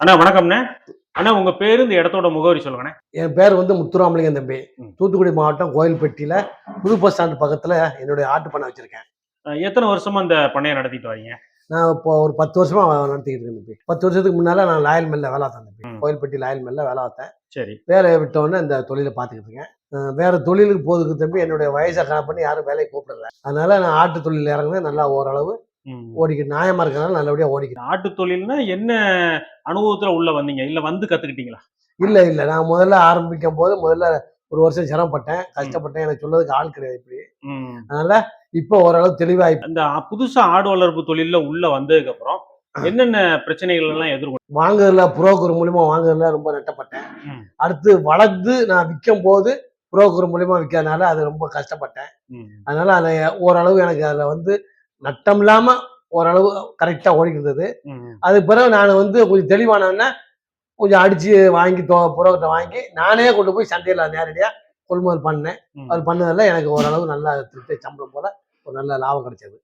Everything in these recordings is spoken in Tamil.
அண்ணா வணக்கம்ண்ணே. அண்ணா உங்க பேரு இந்த இடத்தோட முகவரி சொல்லுங்கண்ணே. என் பேர் வந்து முத்துராமலிங்கம் தம்பி. தூத்துக்குடி மாவட்டம் கோயில்பட்டியில புது பஸ் ஸ்டாண்ட் பக்கத்துல என்னுடைய ஆட்டு பண்ணை வச்சிருக்கேன். எத்தனை வருஷமா இந்த பண்ணையை நடத்திட்டு வரீங்க? நான் இப்போ ஒரு பத்து வருஷமா நடத்திக்கிட்டு இருக்கேன் தம்பி. பத்து வருஷத்துக்கு முன்னால நான் லாயல் மில்ல வேலை பார்த்தேன் தம்பி. கோயில்பட்டி லாயல் மில்ல வேலை பார்த்தேன். சரி. வேலையை விட்டோன்னே இந்த தொழிலை பார்த்துக்கிட்டு இருக்கேன். வேற தொழிலுக்கு போறதுக்கு தம்பி என்னுடைய வயசை கணக்கு பண்ணி யாரும் வேலையை கூப்பிடல. அதனால நான் ஆட்டு தொழில் இறங்குனேன். நல்லா ஓரளவு. ஓடிக்கிட்டு நியாயமா இருக்கிறனால நல்லபடியா ஓடிக்கிறேன் ஆட்டு தொழில்னா என்ன அனுபவத்துல உள்ள வந்தீங்க? இல்ல வந்து கத்துக்கிட்டீங்களா? இல்ல இல்ல. நான் முதல்ல ஆரம்பிக்கும் போது முதல்ல ஒரு வருஷம் சிரமப்பட்டேன் கஷ்டப்பட்டேன். எனக்கு சொல்றதுக்கு ஆள் கிடையாது இப்படி. அதனால இப்போ ஓரளவு தெளிவாகி அந்த புதுசா ஆடு வளர்ப்பு தொழில்ல உள்ள வந்ததுக்கு அப்புறம் என்னென்ன பிரச்சனைகள் எல்லாம் எதிர்கொண்டு வாங்குறதுல புரோக்கர் மூலியமா வாங்குறதுல ரொம்ப நட்டப்பட்டேன். அடுத்து வளர்த்து நான் விற்கும் போது புரோக்கர் மூலியமா விற்கிறதுனால அது ரொம்ப கஷ்டப்பட்டேன். அதனால அதை ஓரளவு எனக்கு அதில் வந்து நட்டம் இல்லாம ஓரளவு கரெக்டாக ஓடிக்கிட்டு அதுக்கு பிறகு நான் வந்து கொஞ்சம் தெளிவானோன்னே கொஞ்சம் அடிச்சு வாங்கி தோ புரோக்கர்கிட்ட வாங்கி நானே கொண்டு போய் சந்தையில் நேரடியாக கொள்முதல் பண்ணேன். அது பண்ணதில் எனக்கு ஓரளவு நல்ல திருப்தி சம்பளம் போல ஒரு நல்ல லாபம் கிடைச்சது.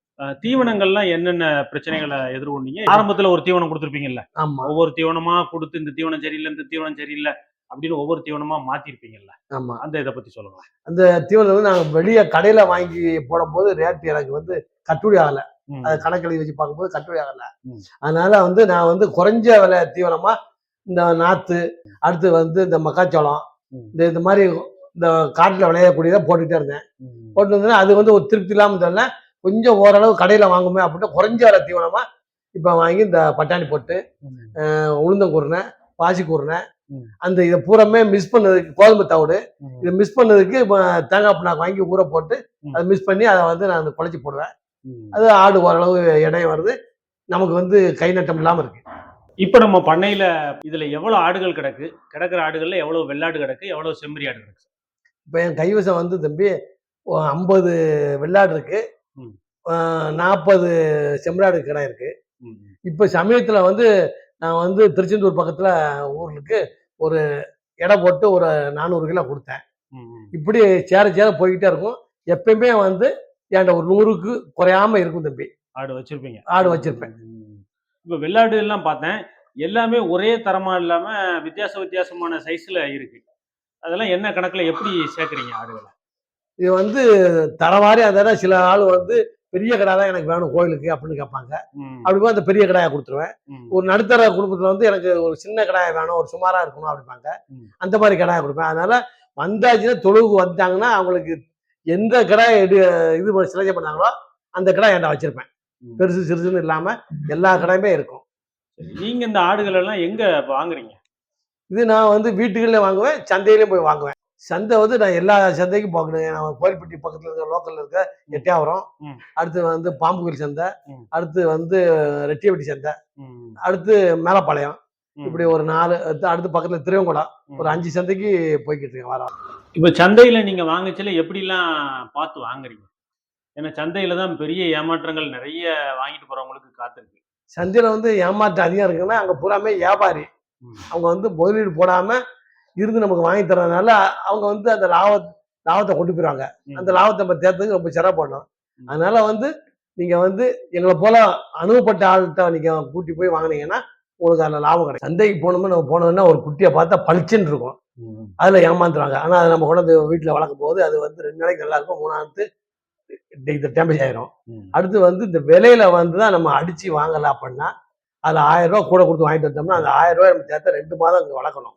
தீவனங்கள்லாம் என்னென்ன பிரச்சனைகளை எதிர்கொண்டீங்க? ஆரம்பத்துல ஒரு தீவனம் கொடுத்துருப்பீங்கல்ல. ஆமா. ஒவ்வொரு தீவனமா கொடுத்து இந்த தீவனம் சரியில்லை இந்த தீவனம் சரியில்லை. அப்படின்னு ஒவ்வொரு தீவனமா மாத்திருப்பீங்கல்ல ஆமா அந்த இதை பத்தி சொல்லுங்களேன் அந்த தீவனம் வந்து நாங்கள் வெளியே கடையில் வாங்கி போடும்போது ரேட் எனக்கு வந்து கட்டுப்படி ஆகலை. அதை கணக்கெழுதி வச்சு பார்க்கும்போது கட்டுப்படி ஆகல. அதனால வந்து நான் வந்து குறைஞ்ச விலை தீவனமா இந்த நாத்து அடுத்து வந்து இந்த மக்காச்சோளம். இந்த இந்த மாதிரி இந்த காட்டில் விளையக்கூடியதை போட்டுக்கிட்டே இருந்தேன். போட்டு இருந்தேன்னா அது வந்து ஒரு திருப்தி இல்லாமல் தெரியல கொஞ்சம் ஓரளவு கடையில் வாங்குமே அப்படின்ட்டு குறைஞ்ச விலை தீவனமா இப்போ வாங்கி இந்த பட்டாணி போட்டு ம். உளுந்தங்குருணை பாசிக்குருணை ம். அந்த இதை பூராமே மிஸ் பண்ணதுக்கு கோதுமை தவிடு. இதை மிஸ் பண்ணதுக்கு தேங்காய் புண்ணாக்கு வாங்கி ஊற போட்டு. அதை மிஸ் பண்ணி அதை வந்து நான் குழச்சி போடுவேன் ம். அது ஆடு ஓரளவு எடையும் வருது நமக்கு வந்து கை நட்டம் இல்லாமல் இருக்கு இப்ப நம்ம பண்ணையில இதுல எவ்வளவு ஆடுகள் கிடக்கு கிடக்குற ஆடுகள்ல எவ்வளவு வெள்ளாடு கிடக்கு எவ்வளவு செம்மறி ஆடு கிடக்கு இப்போ என் கைவசம் வந்து தம்பி ஐம்பது வெள்ளாடு இருக்கு. நாற்பது செம்மறாடு கடை இருக்கு. இப்போ சமயத்தில் வந்து நான் வந்து திருச்செந்தூர் பக்கத்தில் ஊருக்கு ஒரு எடை போட்டு ஒரு நானூறு கிலோ கொடுத்தேன். இப்படி சேர சேர போய்கிட்டே இருக்கும். எப்பயுமே வந்து என்கிட்ட ஒரு நூறுக்கு குறையாம இருக்கும் தம்பி. ஆடு வச்சிருப்பீங்க. ஆடு வச்சிருப்பேன். இப்ப வெள்ளாடு எல்லாம் பார்த்தேன். எல்லாமே ஒரே தரமா இல்லாம வித்தியாச வித்தியாசமான சைஸ்ல இருக்கு. அதெல்லாம் என்ன கணக்குல எப்படி சேர்க்குறீங்க ஆடுகளை? இது வந்து தரவாரி அதான சில ஆள் வந்து பெரிய கடை தான் எனக்கு வேணும் கோயிலுக்கு அப்படின்னு கேட்பாங்க. அப்படி போய் அந்த பெரிய கடாயை கொடுத்துருவேன். ஒரு நடுத்தர குடும்பத்துல வந்து எனக்கு ஒரு சின்ன கடாயை வேணும் ஒரு சுமாரா இருக்கணும் அப்படிம்பாங்க ம். அந்த மாதிரி கடாயை கொடுப்பேன் அதனால வந்தாச்சுன்னா தொழுவுக்கு வந்துட்டாங்கன்னா அவங்களுக்கு எந்த கடாயை எடு இது சிலைஜை பண்ணாங்களோ அந்த கடை என்கிட்ட வச்சிருப்பேன். பெருசு சிறுசுன்னு இல்லாம எல்லா கடையுமே இருக்கும். நீங்க இந்த ஆடுகள் எல்லாம் எங்க வாங்குறீங்க இது நான் வந்து வீட்டுகளில் வாங்குவேன் சந்தையிலையும் போய் வாங்குவேன் சந்தை வந்து நான் எல்லா சந்தைக்கும் போகணும் நான் கோயில்பட்டி பக்கத்தில் இருக்க லோக்கல்ல இருக்க எட்டியாவரம். அடுத்து வந்து பாம்புகோயில் சந்தை ம். அடுத்து வந்து ரெட்டியப்பட்டி சந்தை. அடுத்து மேலப்பாளையம். இப்படி ஒரு நாலு அடுத்து பக்கத்துல திருவங்குடம். ஒரு அஞ்சு சந்தைக்கு போய்கிட்டு இருக்கேன் வாரம் இப்ப சந்தையில நீங்க வாங்கச்சில எப்படிலாம் பார்த்து வாங்குறீங்க ஏன்னா சந்தையில தான் பெரிய ஏமாற்றங்கள் நிறைய வாங்கிட்டு போறவங்களுக்கு காத்திருக்கு சந்தையில வந்து ஏமாற்றம் அதிகம் இருக்குன்னா அங்க பூராமே வியாபாரி. அவங்க வந்து முதலீடு போடாம இருந்து நமக்கு வாங்கி தரதுனால அவங்க வந்து அந்த லாப லாபத்தை கொண்டு போயிடுவாங்க. அந்த லாபத்தை நம்ம தேர்றதுக்கு ரொம்ப சிரமப்படணும் ம். அதனால வந்து நீங்க வந்து எங்களை போல அனுபவப்பட்ட ஆள்கிட்ட நீங்க கூட்டி போய் வாங்குனீங்கன்னா உங்களுக்கு அதில் லாபம் கிடைக்கும் சந்தைக்கு போனோம்னா நம்ம போனோம்னா ஒரு குட்டியை பார்த்தா பளிச்சுன்னு இருக்கும். அதில் ஏமாந்துருவாங்க ஆனால் அதை நம்ம கொண்டாந்து வீட்டில் வளர்க்கும் போது அது வந்து ரெண்டு நாளைக்கு நல்லா இருக்கும் மூணாவது டேமேஜ் ஆயிரும். அடுத்து வந்து இந்த விலையில வந்து தான் நம்ம அடிச்சு வாங்கல அப்படின்னா அதில் ஆயிரம் ரூபா கூட கொடுத்து வாங்கிட்டு வந்தோம்னா அந்த ஆயிரம் ரூபாய் நம்ம சேர்த்து ரெண்டு மாதம் இங்கே வளர்க்கணும்.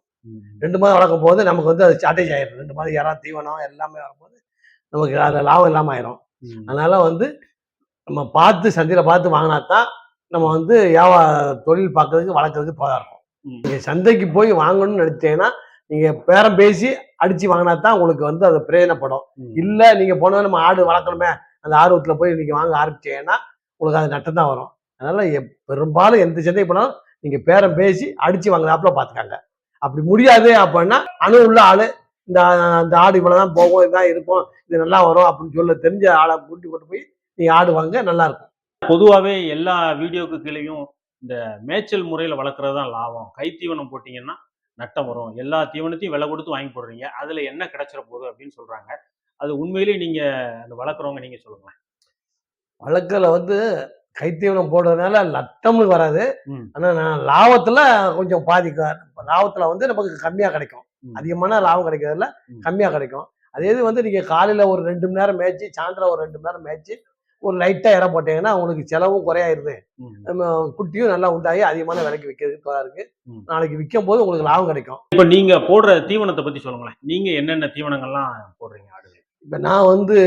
ரெண்டு மாதம் வளர்க்கும் போது நமக்கு வந்து அது ஷார்ட்டேஜ் ஆயிடும் ரெண்டு மாதம் யாராவது தீவனம் எல்லாமே வரும்போது நமக்கு அதில் லாபம் இல்லாமல் ஆயிரும். அதனால வந்து நம்ம பார்த்து சந்தையில் பார்த்து வாங்கினா தான் நம்ம வந்து வியாபா தொழில் பார்க்கறதுக்கு வளர்க்குறதுக்கு போதா இருக்கும். நீங்கள் சந்தைக்கு போய் வாங்கணும்னு நினைச்சீங்கன்னா நீங்கள் பேரம் பேசி அடிச்சு வாங்கினா தான் உங்களுக்கு வந்து அது பிரயோஜனப்படும். இல்லை நீங்கள் போனால் நம்ம ஆடு வளர்க்கணுமே அந்த ஆர்வத்தில் போய் நீங்கள் வாங்க ஆரம்பிச்சீங்கன்னா உங்களுக்கு அது நட்டம் தான் வரும். அதனால பெரும்பாலும் எந்த சந்தைக்கு போனாலும் நீங்கள் பேரம் பேசி அடிச்சு வாங்கினாப்புல பார்த்துக்காங்க. அப்படி முடியாது அப்படின்னா அணு உள்ள ஆளு இந்த அந்த ஆடு இவ்வளவுதான் போகும் இதுதான் இருக்கும் இது நல்லா வரும் அப்படின்னு சொல்ல தெரிஞ்ச ஆளை கூட்டி கொண்டு போய் நீங்க ஆடு வாங்க நல்லா இருக்கும். பொதுவாவே எல்லா வீடியோக்கு கீழேயும் இந்த மேய்ச்சல் முறையில வளர்க்குறது தான் லாபம். கை தீவனம் போட்டீங்கன்னா நட்டம் வரும். எல்லா தீவனத்தையும் விலை கொடுத்து வாங்கி போடுறீங்க. அதுல என்ன கிடைச்சிட போகுது அப்படின்னு சொல்றாங்க. அது உண்மையிலேயே நீங்க அந்த வளர்க்குறவங்க நீங்க சொல்லுங்க வழக்கில் வந்து கைத்தீவனம் போடுறதுனால நட்டம்னு வராது. ஆனா நான் லாபத்துல கொஞ்சம் பாதி லாபத்துல வந்து நமக்கு கம்மியா கிடைக்கும். அதிகமான லாபம் கிடைக்கிறதுல. கம்மியா கிடைக்கும் அதே இது வந்து நீங்க காலையில ஒரு ரெண்டு மணி நேரம் மேய்ச்சி சாயந்தரம் ஒரு ரெண்டு மணி நேரம் மேய்ச்சி ஒரு லைட்டா இற போட்டீங்கன்னா உங்களுக்கு செலவும் குறையாயிருது குட்டியும் நல்லா உண்டாகி அதிகமான விலைக்கு விற்கிறதுக்கு இருக்கு. நாளைக்கு விற்கும் போது உங்களுக்கு லாபம் கிடைக்கும் இப்ப நீங்க போடுற தீவனத்தை பத்தி சொல்லுங்களேன் நீங்க என்னென்ன தீவனங்கள்லாம் போடுறீங்க ஆடுகள் இப்ப நான் வந்து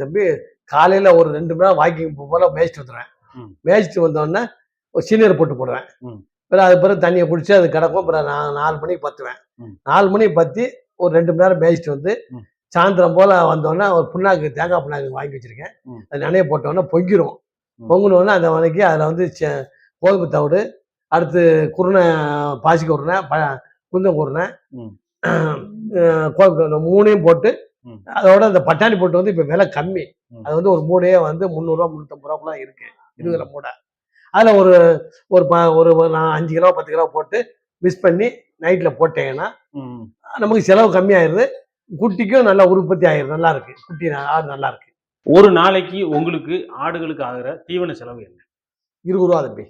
தம்பி காலையில ஒரு ரெண்டு மணி நேரம் வாக்கிங் போல மேய்ச்சிட்டு வந்துடுவேன் ம். மேய்ச்சிட்டு வந்தோடனே ஒரு சீனியர் போட்டு போடுவேன். பிறகு அது பிறகு தண்ணியை குடிச்சு அது கிடக்கும் பிறகு நான் நாலு மணிக்கு பத்துவேன். நாலு மணிக்கு பத்தி ஒரு ரெண்டு மணி நேரம் மேய்ச்சிட்டு வந்து. சாயந்தரம் போல வந்தோடனே ஒரு புண்ணாக்கு தேங்காய் புண்ணாக்கு வாங்கி வச்சிருக்கேன். அது நனைய போட்டோன்னே பொங்கிரும் ம். பொங்கினோடனே அந்த வனைக்கு அதில் வந்து கோதுமை தவிடு அடுத்து குருணை பாசி குருணை ப குந்தம் குருணை மூணையும் போட்டு. அதோட அந்த பட்டாணி போட்டு வந்து இப்போ விலை கம்மி. அது வந்து ஒரு மூடையே வந்து முந்நூறுரூவா முந்நூற்றம்பது ரூபாக்குலாம் இருக்கு இருபதுல மூடை. அதில் ஒரு ஒரு ப ஒரு நான் அஞ்சு கிலோ பத்து கிலோ போட்டு மிஸ் பண்ணி நைட்டில் போட்டீங்கன்னா. நமக்கு செலவு கம்மியாயிருது. குட்டிக்கும் நல்லா உற்பத்தி ஆயிரும் நல்லா இருக்கு குட்டி ஆடு நல்லா இருக்கு ஒரு நாளைக்கு உங்களுக்கு ஆடுகளுக்கு ஆகுற தீவன செலவு என்ன? இருபது ரூபா தம்பி.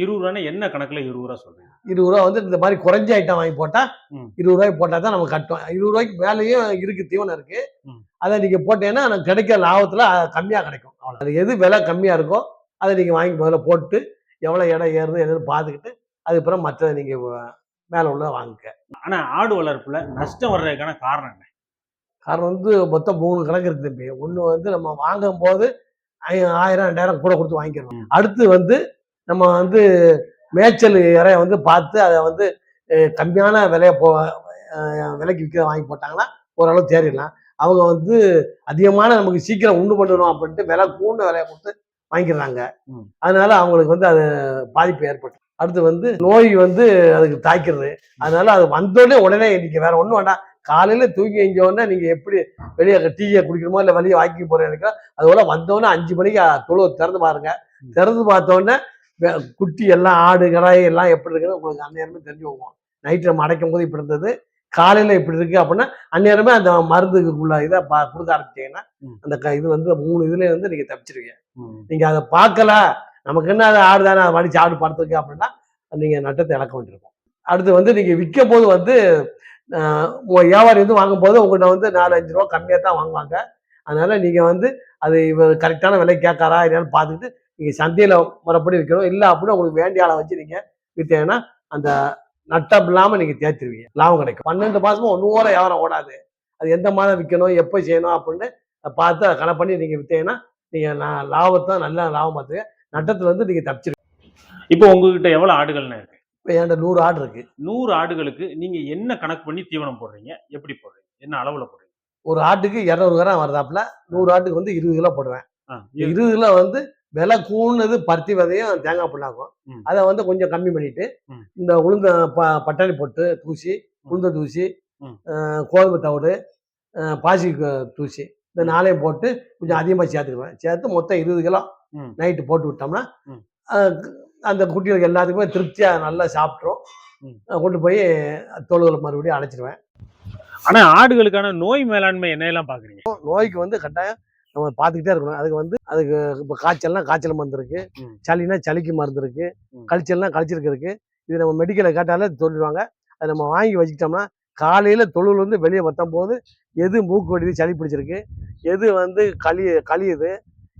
இருபது ரூபான்னா என்ன கணக்குல இருபது ரூபா சொல்றீங்க? இருபது ரூபா வந்து இந்த மாதிரி குறைஞ்ச ஐட்டம் வாங்கி போட்டா. இருபது ரூபாய்க்கு போட்டா தான் நம்ம கட்டும் இருபது ரூபாய்க்கு மேலேயும் இருக்கு தீவனம் இருக்கு. அதை நீங்க போட்டீங்கன்னா கிடைக்கிற லாபத்துல கம்மியா கிடைக்கும். அவ்வளவு அது எது விலை கம்மியா இருக்கோ அதை நீங்க வாங்கி முதல்ல போட்டு எவ்வளவு இடம் ஏறுது என்னன்னு பார்த்துக்கிட்டு அதுக்கப்புறம் மற்றதை நீங்க வ- மேல உள்ளதை வாங்கிக்க ஆனா ஆடு வளர்ப்புல நஷ்டம் வர்றதுக்கான காரணம் என்ன? காரணம் வந்து மொத்தம் மூணு கணக்கு இருக்கு தம்பி. ஒன்று வந்து நம்ம வாங்கும் போது ஆய- ஆயிரம் ரெண்டாயிரம் கூட கொடுத்து வாங்கிக்கிறோம். அடுத்து வந்து நம்ம வந்து மேய்ச்சல் இறைய வந்து பார்த்து அதை வந்து கம்மியான விலைய போ விலைக்கு விற்க வாங்கி போட்டாங்கன்னா ஓரளவு தேறிடலாம். அவங்க வந்து அதிகமான நமக்கு சீக்கிரம் உண்டு பண்ணணும் அப்படின்ட்டு விலை கூண்டு விலையை கொடுத்து வாங்கிக்கிறாங்க ம். அதனால அவங்களுக்கு வந்து அது பாதிப்பு ஏற்பட்டு அடுத்து வந்து நோய் வந்து அதுக்கு தாக்கிறது அதனால அது வந்தோடனே உடனே இன்னைக்கு வேற ஒன்றும் வேண்டாம். காலையில தூங்கி எஞ்ச உடனே நீங்க எப்படி வெளியே டீயை குடிக்கணுமோ இல்லை வெளியே வாக்கிங் போறீங்க அதுபோல வந்தோடனே அஞ்சு மணிக்கு தொழுவ திறந்து பாருங்க. திறந்து பார்த்த உடனே வே- குட்டி எல்லாம் ஆடு கடாய் எல்லாம் எப்படி இருக்குன்னு உங்களுக்கு அந்நேரமே தெரிஞ்சு போகும் நைட்டு நம்ம அடைக்கும் போது இப்படி இருந்தது. காலையில இப்படி இருக்கு அப்படின்னா அந்நேரமே அந்த மருந்துக்குள்ள இதை பா கொடுக்க ஆரம்பிச்சீங்கன்னா. அந்த க- இது வந்து மூணு இதுல வந்து நீங்க தப்பிச்சிருவீங்க. நீங்க அதை பார்க்கல நமக்கு என்ன அது ஆடு தானே வடிச்சு ஆடு படுத்துருக்கு அப்படின்னா நீங்க நட்டத்தை இழக்க வேண்டியிருக்கும் அடுத்து வந்து நீங்க விற்கும் போது வந்து வியாபாரி வந்து வாங்கும் போது உங்கள்கிட்ட வந்து நாலு அஞ்சு ரூபா கம்மியாக தான் வாங்குவாங்க அதனால நீங்க வந்து அது இவர் கரெக்டான விலை கேட்காரா இல்லையான்னு பார்த்துக்கிட்டு நீங்க சந்தையில முறைப்படி விற்கணும் இல்லை அப்படின்னா உங்களுக்கு வேண்டிய ஆளை வச்சு நீங்க விற்றீங்கன்னா அந்த நட்டம் இல்லாம நீங்க தேர்த்திருவீங்க லாபம் கிடைக்கும். பன்னெண்டு மாசமும் ஒன்று ஓர வியாபாரம் ஓடாது. அது எந்த மாதம் விற்கணும் எப்போ செய்யணும் அப்படின்னு பார்த்து அதை கணக்கு பண்ணி நீங்க விற்றீங்கன்னா நீங்க நான் லாபத்தை நல்ல லாபம் பார்த்துங்க நட்டத்துல இருந்து நீங்க தப்பிச்சிருவீங்க இப்போ உங்ககிட்ட எவ்வளவு ஆடுகள்னு இருக்கு? இப்போ என்கிட்ட நூறு ஆடு இருக்கு. நூறு ஆடுகளுக்கு நீங்க என்ன கணக்கு பண்ணி தீவனம் போடுறீங்க? எப்படி போடுறீங்க? என்ன அளவுல போடுறீங்க? ஒரு ஆட்டுக்கு இரநூறு கிராம் வருதாப்புல நூறு ஆட்டுக்கு வந்து இருபது கிலோ போடுவேன். இருபது கிலோ வந்து விலை கூடுனது பருத்தி விதையும் தேங்காய் புண்ணாக்கும். அதை வந்து கொஞ்சம் கம்மி பண்ணிட்டு. இந்த உளுந்த ப பட்டாணி பொட்டு தூசி உளுந்த தூசி கோதுமை தவிடு பாசி தூசி இந்த நாளையும் போட்டு கொஞ்சம் அதிகமாக சேர்த்துக்குவேன். சேர்த்து மொத்தம் இருபது கிலோ. நைட்டு போட்டு விட்டோம்னா அந்த குட்டிகளுக்கு எல்லாத்துக்குமே திருப்தியாக நல்லா சாப்பிட்ரும் கொண்டு போய் தொழுவில் மறுபடியும் அடைச்சிருவேன். ஆனா ஆடுகளுக்கான நோய் மேலாண்மை என்னெல்லாம் பாக்குறீங்க? நோய்க்கு வந்து கட்டாயம் நம்ம பார்த்துக்கிட்டே இருக்கணும். அதுக்கு வந்து அதுக்கு இப்போ காய்ச்சல்னா காய்ச்சல் மருந்து இருக்கு. சளினா சளிக்கு மருந்து இருக்கு. கழிச்சல்னா கழிச்சிருக்கு இருக்கு இது நம்ம மெடிக்கலை கேட்டாலே சொல்லிடுவாங்க அதை நம்ம வாங்கி வச்சுக்கிட்டோம்னா காலையில தொழுவில் வந்து வெளியே வத்தும் போது எது மூக்கு வடிது சளி பிடிச்சிருக்கு எது வந்து களி கழியுது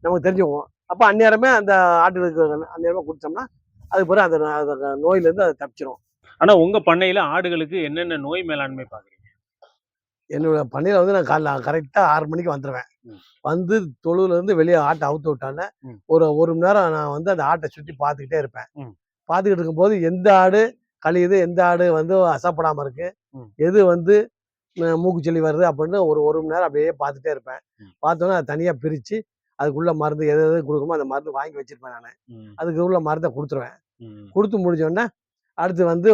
நமக்கு தெரிஞ்சுக்குவோம். அப்போ அந்நேரமே அந்த ஆட்டுகளுக்கு அந்நேரமாக கொடுத்தோம்னா அதுக்கு பிறகு அந்த நோயிலேருந்து அதை தப்பிச்சிரும். ஆனா உங்க பண்ணையில ஆடுகளுக்கு என்னென்ன நோய் மேலாண்மை பாக்குறீங்க? என்னோட பண்ணையில வந்து நான் காலைல கரெக்டாக ஆறு மணிக்கு வந்துடுவேன். வந்து தொழுவுல இருந்து வெளியே ஆட்டை அவுத்து விட்டானே. ஒரு ஒரு மணி நேரம் நான் வந்து அந்த ஆட்டை சுற்றி பார்த்துக்கிட்டே இருப்பேன். பார்த்துக்கிட்டு இருக்கும்போது எந்த ஆடு கழியுது எந்த ஆடு வந்து அசப்படாம இருக்கு. எது வந்து மூக்குச்சொல்லி வருது அப்படின்னு ஒரு ஒரு மணி நேரம் அப்படியே பார்த்துட்டே இருப்பேன். பார்த்தோன்னே அதை தனியாக பிரித்து அதுக்குள்ள மருந்து எது எது கொடுக்குமோ அந்த மருந்து வாங்கி வச்சிருப்பேன் நான் அதுக்கு உள்ள மருந்தை கொடுத்துருவேன் கொடுத்து முடிஞ்சோடனே அடுத்து வந்து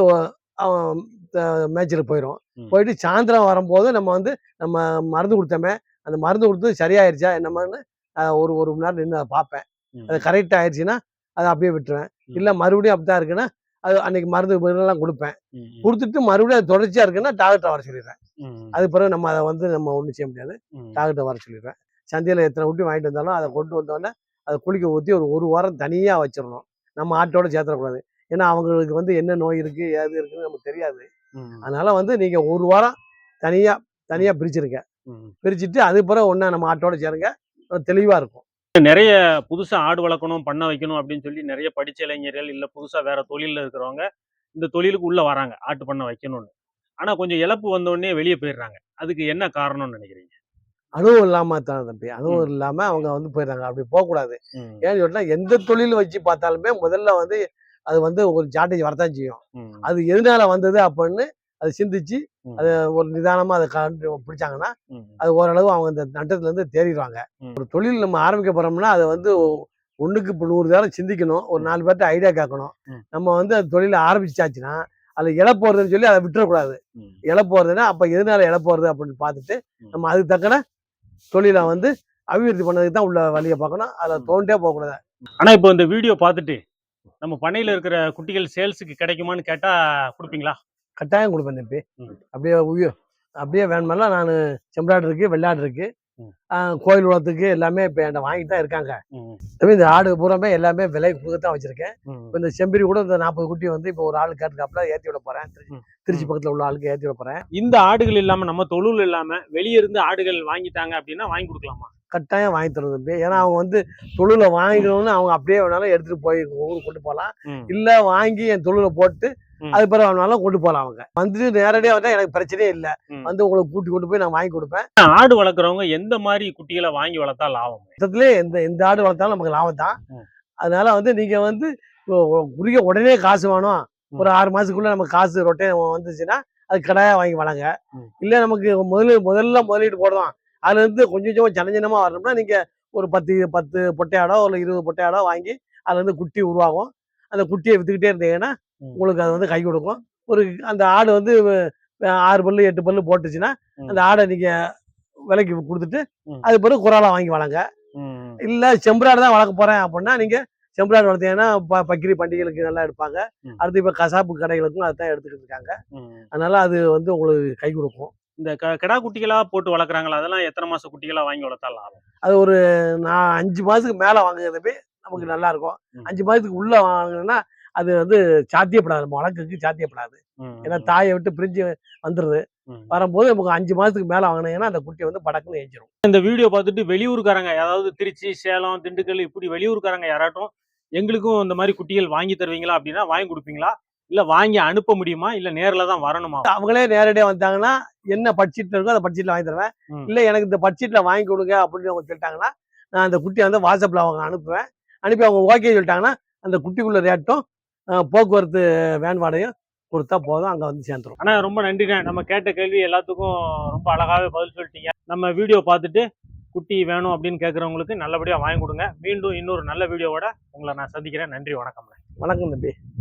அவன் மேய்ச்சலுக்கு போயிடும். போயிட்டு சாயந்தரம் வரும்போது நம்ம வந்து நம்ம மருந்து கொடுத்தோமே அந்த மருந்து கொடுத்து சரியாயிருச்சா என்னமான்னு ஒரு ஒரு மணி நேரம் நின்று பார்ப்பேன் ம். அது கரெக்டாக ஆயிடுச்சுன்னா அதை அப்படியே விட்டுருவேன். இல்லை மறுபடியும் அப்படி தான் இருக்குன்னா அது அன்னைக்கு மருந்து மருந்தெல்லாம் கொடுப்பேன். கொடுத்துட்டு மறுபடியும் அது தொடர்ச்சியாக இருக்குன்னா டாக்டர் வர சொல்லிடுறேன். அது பிறகு நம்ம அதை வந்து நம்ம ஒன்றும் செய்ய முடியாது. டாக்டர் வர சொல்லிடுறேன். சந்தையில் எத்தனை குட்டி வாங்கிட்டு வந்தாலும் அதை கொண்டு வந்தோடனே அதை குளிக்க ஊற்றி ஒரு ஒரு வாரம் தனியாக வச்சிடணும். நம்ம ஆட்டோட சேர்த்துடக்கூடாது. ஏன்னா அவங்களுக்கு வந்து என்ன நோய் இருக்குது ஏது இருக்குன்னு நமக்கு தெரியாது. அதனால வந்து நீங்கள் ஒரு வாரம் தனியாக தனியாக பிரிச்சிருங்க. பிரிச்சுட்டு அது பிறகு ஒன்றா நம்ம ஆட்டோட சேருங்க. தெளிவாக இருக்கும். நிறைய புதுசா ஆடு வளர்க்கணும் பண்ண வைக்கணும் அப்படின்னு சொல்லி நிறைய படிச்ச இளைஞர்கள் இல்ல புதுசா வேற தொழில்ல இருக்கிறவங்க இந்த தொழிலுக்கு உள்ள வராங்க ஆட்டு பண்ண வைக்கணும்னு. ஆனா கொஞ்சம் இழப்பு வந்த உடனே வெளியே போயிடுறாங்க. அதுக்கு என்ன காரணம்னு நினைக்கிறீங்க? அனுபவம் இல்லாமல் தான் தம்பி. அனுபவம் இல்லாமல் அவங்க வந்து போயிடுறாங்க. அப்படி போகக்கூடாது. ஏன்னு சொன்னால் எந்த தொழில் வச்சு பார்த்தாலுமே முதல்ல வந்து அது வந்து ஒரு சாட்டேஜ் வரத்தான் செய்யும் அது எதனால வந்தது அப்படின்னு அது சிந்திச்சு. அது ஒரு நிதானமா அதை கண்டு பிடிச்சாங்கன்னா அது ஓரளவு அவங்க இந்த நட்டத்துல இருந்து தேறிடுவாங்க. ஒரு தொழில் நம்ம ஆரம்பிக்க போறோம்னா அதை வந்து ஒண்ணுக்கு இப்போ நூறு நேரம் சிந்திக்கணும் ஒரு நாலு பேர்ட்ட ஐடியா கேட்கணும். நம்ம வந்து அந்த தொழிலை ஆரம்பிச்சாச்சுன்னா அதுல வருதுன்னு சொல்லி அதை விட்டுறக்கூடாது ம். இழப்பு வருதுன்னா அப்ப எதனால வருது அப்படின்னு பார்த்துட்டு. நம்ம அதுக்கு தக்கன தொழிலை வந்து அபிவிருத்தி பண்ணதுக்கு தான் உள்ள வழியை பார்க்கணும் அதில் ம். தோண்டே போகக்கூடாது ஆனா இப்போ இந்த வீடியோ பார்த்துட்டு நம்ம பண்ணையில இருக்கிற குட்டிகள் சேல்ஸுக்கு கிடைக்குமான்னு கேட்டா கொடுப்பீங்களா? கட்டாயம் கொடுப்பேன் தம்பி. அப்படியே உயர் அப்படியே வேணுமெல்லாம் நான் செம்பராடு இருக்கு வெள்ளாடு இருக்கு. கோயில் உலகத்துக்கு எல்லாமே இப்போ என்கிட்ட வாங்கிட்டு தான் இருக்காங்க. இந்த ஆடு பூராமே எல்லாமே விலை கொடுத்து தான் வச்சிருக்கேன். இப்போ இந்த செம்பரி கூட இந்த நாற்பது குட்டி வந்து இப்போ ஒரு ஆள் கேட்டுக்காப்புல ஏற்றி விட போறேன். திருச்சி. பக்கத்தில் உள்ள ஆளுக்கு ஏற்றி விட போறேன். இந்த ஆடுகள் இல்லாம நம்ம தொழில் இல்லாம வெளிய இருந்து ஆடுகள் வாங்கிட்டாங்க அப்படின்னா வாங்கி கொடுக்கலாமா? கட்டாயம் வாங்கி தரும் தம்பி. ஏன்னா அவங்க வந்து தொழிலை வாங்கிக்கணும்னு அவங்க அப்படியே வேணாலும் எடுத்துட்டு போய் ஊருக்கு கொண்டு போகலாம். இல்ல வாங்கி என் தொழிலை போட்டு. அது பிறகு வேணாலும் கொண்டு போகலாம் அவங்க. வந்துட்டு நேரடியாக வந்தா எனக்கு பிரச்சனையே இல்லை. வந்து உங்களுக்கு கூட்டி கொண்டு போய் நான் வாங்கி கொடுப்பேன். ஆடு வளர்க்குறவங்க எந்த மாதிரி குட்டிகளை வாங்கி வளர்த்தா லாபம்? மொத்தத்திலே எந்த எந்த ஆடு வளர்த்தாலும் நமக்கு லாபம் தான். அதனால வந்து நீங்க வந்து உரிய உடனே காசு வேணும். ஒரு ஆறு மாசத்துக்குள்ள நமக்கு காசு ரொட்டே வந்துச்சுன்னா அது கடாயா வாங்கி வளங்க. இல்ல நமக்கு முதல்ல முதல்ல முதலீடு போடுறோம் அதுல இருந்து கொஞ்சம் கொஞ்சம் சின்ன சின்னமா வரணும்னா நீங்க ஒரு பத்து பத்து பொட்டையாடோ இல்லை இருபது பொட்டையாடோ வாங்கி அதுல இருந்து குட்டி உருவாகும் அந்த குட்டியை வித்துக்கிட்டே இருந்தீங்கன்னா. உங்களுக்கு அது வந்து கை கொடுக்கும் ஒரு அந்த ஆடு வந்து ஆறு பல்லு எட்டு பல்லு போட்டுச்சுன்னா. அந்த ஆடை நீங்க விலைக்கு கொடுத்துட்டு. அது பிறகு குறாலா வாங்கி வளங்க இல்ல செம்பராடு தான் வளர்க்க போறேன் அப்படின்னா நீங்க செம்பராடு வளர்த்தீங்கன்னா பக்கிரி பண்டிகைகளுக்கு நல்லா எடுப்பாங்க. அடுத்து இப்ப கசாப்பு கடைகளுக்கும் அதுதான் எடுத்துக்கிட்டு இருக்காங்க. அதனால அது வந்து உங்களுக்கு கை கொடுக்கும் இந்த க- கிடா குட்டிகளா போட்டு வளர்க்குறாங்களா அதெல்லாம் எத்தனை மாச குட்டிகளா வாங்கி வளர்த்தா லாபம்? அது ஒரு நான் அஞ்சு மாசத்துக்கு மேல வாங்குறதுமே நமக்கு நல்லா இருக்கும். அஞ்சு மாசத்துக்கு உள்ள வாங்கினா அது வந்து சாத்தியப்படாது. வழக்குக்கு சாத்தியப்படாது. ஏன்னா தாயை விட்டு பிரிஞ்சு வந்துருது. ம். வரும்போது நமக்கு அஞ்சு மாசத்துக்கு மேல வாங்கினீங்கன்னா அந்த குட்டி வந்து படக்குன்னு ஏஞ்சிரும். இந்த வீடியோ பார்த்துட்டு வெளியூர்காரங்க அதாவது திருச்சி சேலம் திண்டுக்கல் இப்படி வெளியூர்காரங்க யாராட்டும் எங்களுக்கும் இந்த மாதிரி குட்டிகள் வாங்கி தருவீங்களா? அப்படின்னா வாங்கி கொடுப்பீங்களா? இல்ல வாங்கி அனுப்ப முடியுமா? இல்ல நேர்ல தான் வரணுமா? அவங்களே நேரடியாக வந்தாங்கன்னா என்ன பட்ஜெட் இருக்கோ அந்த பட்ஜெட்ல வாங்கி தருவேன். இல்ல எனக்கு இந்த பட்ஜெட்ல வாங்கி கொடுங்க அப்படின்னு அவங்க சொல்லிட்டாங்கன்னா நான் அந்த குட்டியை வந்து வாட்ஸ்அப்ல அவங்க அனுப்புவேன். அனுப்பி அவங்க ஓகே சொல்லிட்டாங்கன்னா அந்த குட்டிக்குள்ள ரேட்டும் போக்குவரத்து வேன் வாடகையும் கொடுத்தா போதும் அங்க வந்து சேர்ந்துரும். ஆனா ரொம்ப நன்றிண்ணே. நம்ம கேட்ட கேள்வி எல்லாத்துக்கும் ரொம்ப அழகாவே பதில் சொல்லிட்டீங்க. நம்ம வீடியோ பார்த்துட்டு குட்டி வேணும் அப்படின்னு கேட்குறவங்களுக்கு நல்லபடியா வாங்கி கொடுங்க. மீண்டும் இன்னொரு நல்ல வீடியோவோட உங்களை நான் சந்திக்கிறேன். நன்றி வணக்கம் வணக்கம் தம்பி.